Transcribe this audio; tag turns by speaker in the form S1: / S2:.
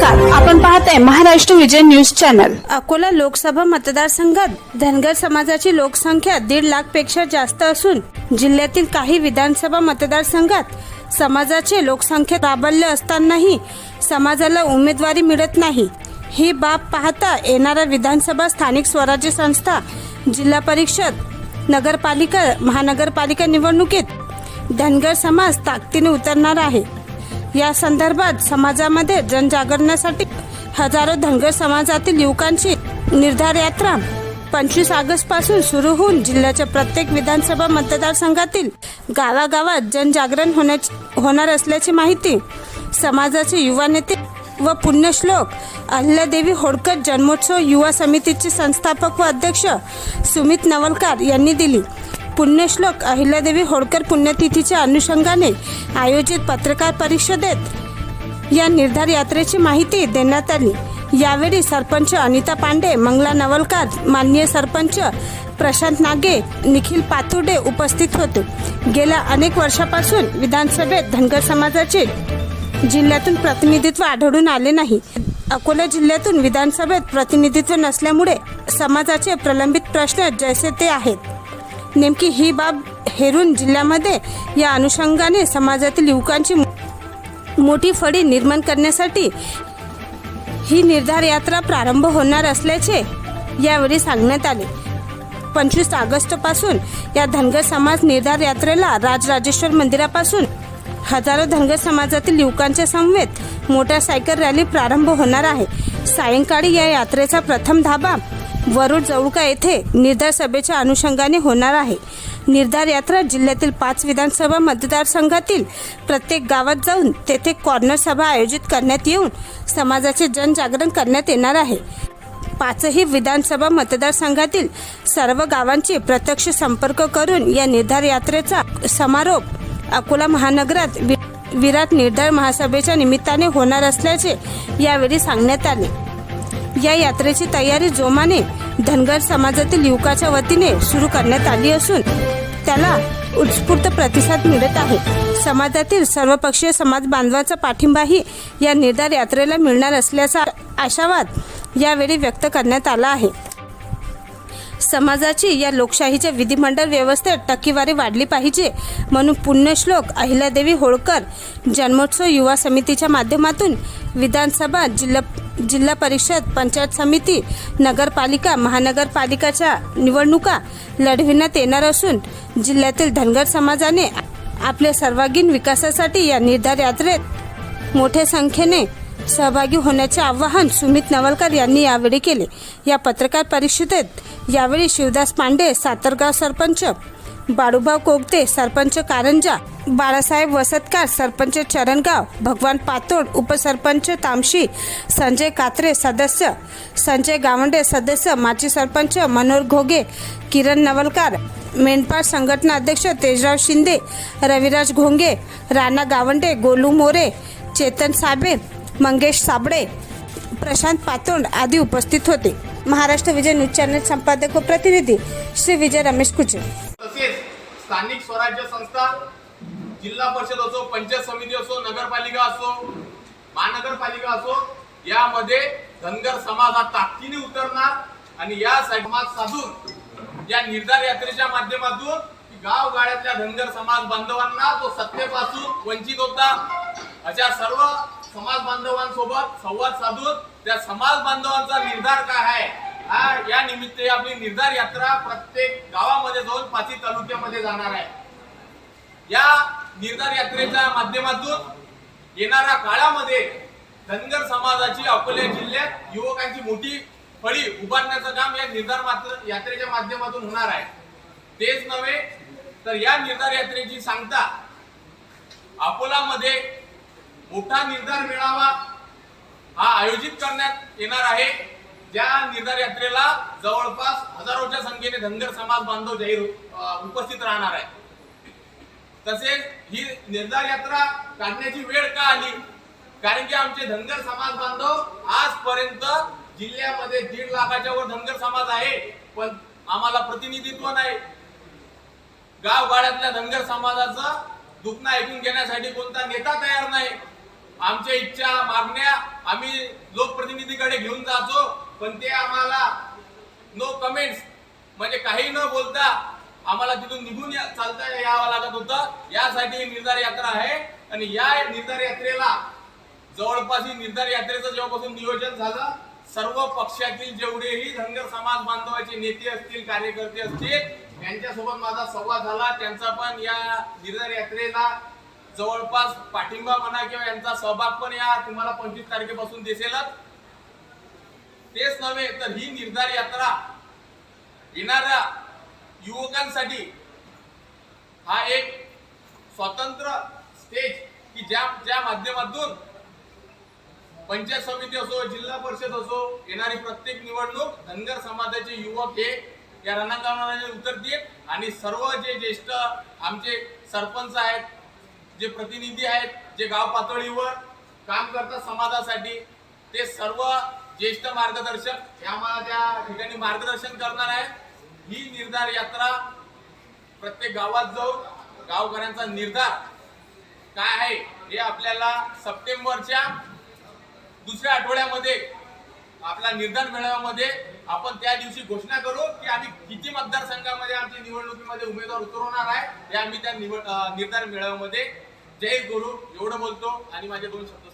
S1: नमस्कार आपण पाहत आहे महाराष्ट्र विजय न्यूज चॅनल.
S2: अकोला लोकसभा मतदारसंघात धनगर समाजाची लोकसंख्या दीड लाखपेक्षा जास्त असून जिल्ह्यातील काही विधानसभा मतदारसंघात समाजाचे लोकसंख्या दाबल्य असतानाही समाजाला उमेदवारी मिळत नाही. ही बाब पाहता येणाऱ्या विधानसभा स्थानिक स्वराज्य संस्था जिल्हा परिषद नगरपालिका महानगरपालिका निवडणुकीत धनगर समाज ताकदीने उतरणार आहे. या संदर्भात समाजामध्ये जनजागरणासाठी हजारो धनगर समाजातील युवकांची निर्धार यात्रा पंचवीस ऑगस्टपासून सुरू होऊन जिल्ह्याच्या प्रत्येक विधानसभा मतदारसंघातील गावागावात जनजागरण होण्याची होणार असल्याची माहिती समाजाचे युवा नेते व पुण्यश्लोक अहिल्यादेवी होडकर जन्मोत्सव युवा समितीचे संस्थापक व अध्यक्ष सुमित नवलकार यांनी दिली. पुण्यश्लोक अहिल्यादेवी होळकर पुण्यतिथीच्या अनुषंगाने आयोजित पत्रकार परिषदेत या निर्धार यात्रेची माहिती देण्यात आली. यावेळी सरपंच अनिता पांडे मंगला नवलकार माननीय सरपंच प्रशांत नागे निखिल पाथुडे उपस्थित होते. गेल्या अनेक वर्षापासून विधानसभेत धनगर समाजाचे जिल्ह्यातून प्रतिनिधित्व आढळून आले नाही. अकोला जिल्ह्यातून विधानसभेत प्रतिनिधित्व नसल्यामुळे समाजाचे प्रलंबित प्रश्न जैसे ते आहेत. नेमकी ही बाब हेरून जिल्ह्यामध्ये या अनुषंगाने समाजातील युवकांची मोठी फळी निर्माण करण्यासाठी ही निर्धार यात्रा प्रारंभ होणार असल्याचे यावेळी सांगण्यात आले. पंचवीस ऑगस्टपासून या धनगर समाज निर्धार यात्रेला राजराजेश्वर मंदिरापासून हजारो धनगर समाजातील युवकांच्या समवेत मोटारसायकल रॅली प्रारंभ होणार आहे. सायंकाळी या यात्रेचा प्रथम धाबा वरुड जवळका येथे निर्धार सभेच्या अनुषंगाने होणार आहे. निर्धार यात्रा जिल्ह्यातील पाच विधानसभा मतदारसंघातील प्रत्येक गावात जाऊन तेथे कॉर्नर सभा आयोजित करण्यात येऊन समाजाचे जनजागरण करण्यात येणार आहे. पाचही विधानसभा मतदारसंघातील सर्व गावांचे प्रत्यक्ष संपर्क करून या निर्धार यात्रेचा समारोप अकोला महानगरात विराट निर्धार महासभेच्या निमित्ताने होणार असल्याचे यावेळी सांगण्यात आले. या यात्रेची तयारी जोमाने धनगर समाजातील युवकाच्या वतीने सुरू करण्यात आली असून त्याला उत्स्फूर्त प्रतिसाद मिळत आहे. समाजातील सर्वपक्षीय समाज बांधवाचा पाठिंबाही या निर्धार यात्रेला मिळणार असल्याचा आशावाद यावेळी व्यक्त करण्यात आला आहे. समाजाची या लोकशाहीच्या विधिमंडळ व्यवस्थेत टक्केवारी वाढली पाहिजे म्हणून पुण्यश्लोक अहिल्यादेवी होळकर जन्मोत्सव युवा समितीच्या माध्यमातून विधानसभा जिल्हा जिल्हा परिषद पंचायत समिती नगरपालिका महानगरपालिकाच्या निवडणुका लढविण्यात येणार असून जिल्ह्यातील धनगर समाजाने आपल्या सर्वांगीण विकासासाठी या निर्धार यात्रेत मोठ्या संख्येने सहभागी होण्याचे आवाहन सुमित नवलकर यांनी यावेळी केले. या पत्रकार परिषदेत यावेळी शिवदास पांडे सातरगाव सरपंच बाळूभाऊ कोगते सरपंच कारंजा बाळासाहेब वसतकार सरपंच चरणगाव भगवान पातोड उपसरपंच तामशी संजय कात्रे सदस्य संजय गावंडे सदस्य माजी सरपंच मनोहर घोगे किरण नवलकार मेंढपाळ संघटना अध्यक्ष तेजराव शिंदे रविराज घोंगे राणा गावंडे गोलू मोरे चेतन साबे मंगेश साबळे प्रशांत पातोंड आदी उपस्थित होते. महाराष्ट्र विजय न्यूज चॅनल संपादक व प्रतिनिधी श्री विजय रमेश कुचे.
S3: तसेच स्थानिक स्वराज्य संस्था जिल्हा परिषद असो पंचायत समिती असो नगरपालिका असो महानगरपालिका असो यामध्ये धनगर समाज हा ताकदीने उतरणार आणि या समाज साधून या निर्धार यात्रेच्या माध्यमातून गाव गाड्यातल्या धनगर समाज बांधवांना जो सत्तेपासून वंचित होता. अशा सर्व समाज बांधवांसोबत संवाद साधून त्या समाज बांधवांचा निर्धार काय आहे? हा या निमित्त आपली निर्धार यात्रा प्रत्येक गावामध्ये जाऊन पाची तालुक्यामध्ये जाणार आहे. या निर्धार यात्रेच्या माध्यमातून येणाऱ्या काळामध्ये धनगर समाजाची अकोला जिल्ह्यात युवकांची मोठी फळी उभारण्याचं काम या निर्धार मात्र यात्रेच्या माध्यमातून होणार आहे. तेच नव्हे तर या निर्धार यात्रेची सांगता अकोलामध्ये मोठा निर्धार मेळावा हा आयोजित करण्यात येणार आहे. ज्या निर्धार यात्रेला जवळपास हजारोच्या संख्येने धनगर समाज बांधव जाहीर उपस्थित राहणार आहे तसेच ही निर्धार यात्रा काढण्याची वेळ का आली? कारण की आमचे धनगर समाज बांधव आजपर्यंत जिल्ह्यामध्ये दीड लाखाच्या वर धनगर समाज आहे पण आम्हाला प्रतिनिधित्व नाही. गावगाड्यातल्या धनगर समाजाचं दुखणं ऐकून घेण्यासाठी कोणता नेता तयार नाही. आमच्या इच्छा मागण्या आम्ही लोकप्रतिनिधीकडे घेऊन जातो पण ते आम्हाला नो कमेंट्स म्हणजे काही न बोलता आम्हाला तिथून निघून या- चालता यावं लागत होतं. यासाठी निर्धार यात्रा आहे. आणि या निर्धार यात्रेला जवळपास ही निर्धार यात्रेचं जेव्हापासून नियोजन झालं सर्व पक्षातील जेवढेही धनगर समाज बांधवाचे नेते असतील कार्यकर्ते असतील यांच्यासोबत माझा संवाद झाला. त्यांचा पण या निर्धार यात्रेला जवळपास पाठिंबा म्हणा किंवा यांचा सहभाग पण या तुम्हाला पंचवीस तारखेपासून दिसेलच. तेच नव्हे तर ही निर्धार यात्रा येणाऱ्या युवकांसाठी हा एक स्वतंत्र स्टेज की ज्या ज्या माध्यमातून पंचायत समिती असो जिल्हा परिषद असो येणारी प्रत्येक निवडणूक धनगर समाजाचे युवक हे या रणांगणामध्ये उतरतील. आणि सर्व जे ज्येष्ठ आमचे सरपंच आहेत जे प्रतिनिधी आहेत जे गाव पातळीवर काम करतात समाजासाठी ते सर्व ज्येष्ठ मार्गदर्शक हे आम्हाला त्या ठिकाणी मार्गदर्शन करणार आहे ही निर्धार यात्रा प्रत्येक गावात जाऊन गावकऱ्यांचा निर्धार काय आहे हे आपल्याला सप्टेंबरच्या दुसऱ्या आठवड्यामध्ये आपला निर्धार मेळाव्यामध्ये आपण त्या दिवशी घोषणा करू की आम्ही किती मतदारसंघामध्ये आमच्या निवडणुकीमध्ये उमेदवार उतरवणार आहे हे आम्ही त्या निवड निर्धार मेळाव्यामध्ये जय गुरु एवढं बोलतो आणि माझे दोन शब्द